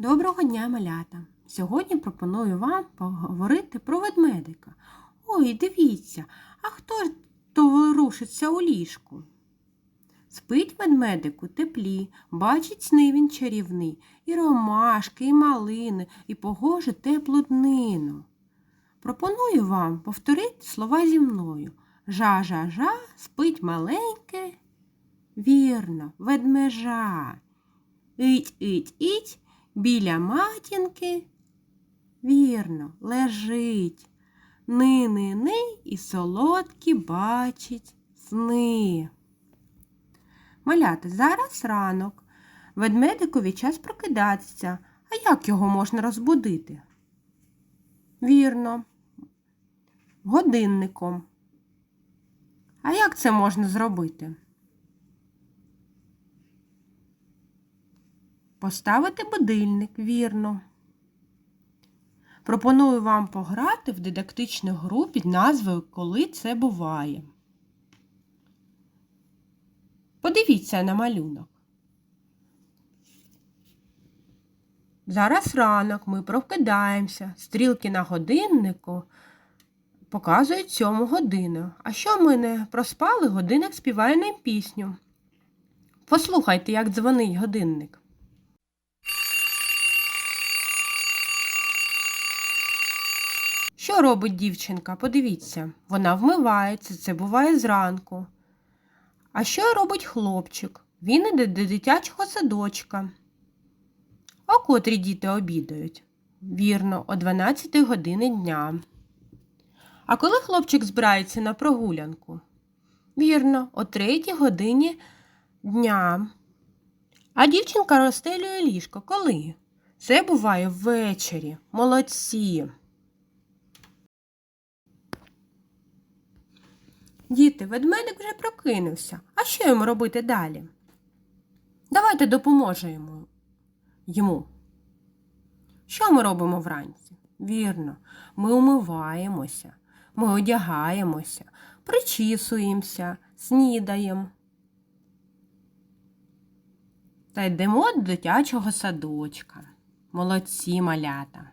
Доброго дня, малята! Сьогодні пропоную вам поговорити про ведмедика. Ой, дивіться, а хто ж то ворушиться у ліжку? Спить ведмедик у теплі, бачить сни він чарівний, і ромашки, і малини, і погожу теплу днину. Пропоную вам повторити слова зі мною. Жа-жа-жа, спить маленьке. Вірно, ведмежа. Ить, біля матінки. Вірно, лежить. Ни-ни-ни і солодкі бачить сни. Малята, зараз ранок. Ведмедикові час прокидатися. А як його можна розбудити? Вірно, годинником. А як це можна зробити? Поставити будильник, вірно. Пропоную вам пограти в дидактичну гру під назвою Коли це буває. Подивіться на малюнок. Зараз ранок ми прокидаємося. Стрілки на годиннику показують сьому годину. А що ми не проспали, годинник співає нам пісню. Послухайте, як дзвонить годинник. Що робить дівчинка? Подивіться, вона вмивається, це буває зранку. А що робить хлопчик? Він іде до дитячого садочка. О котрі діти обідають? Вірно, о 12 години дня. А коли хлопчик збирається на прогулянку? Вірно, о 3 годині дня. А дівчинка розстелює ліжко коли? Це буває ввечері. Молодці. Діти, ведмедик вже прокинувся. А що йому робити далі? Давайте допоможемо йому. Що ми робимо вранці? Вірно, ми умиваємося, ми одягаємося, причісуємося, снідаємо. Та йдемо до дитячого садочка. Молодці малята.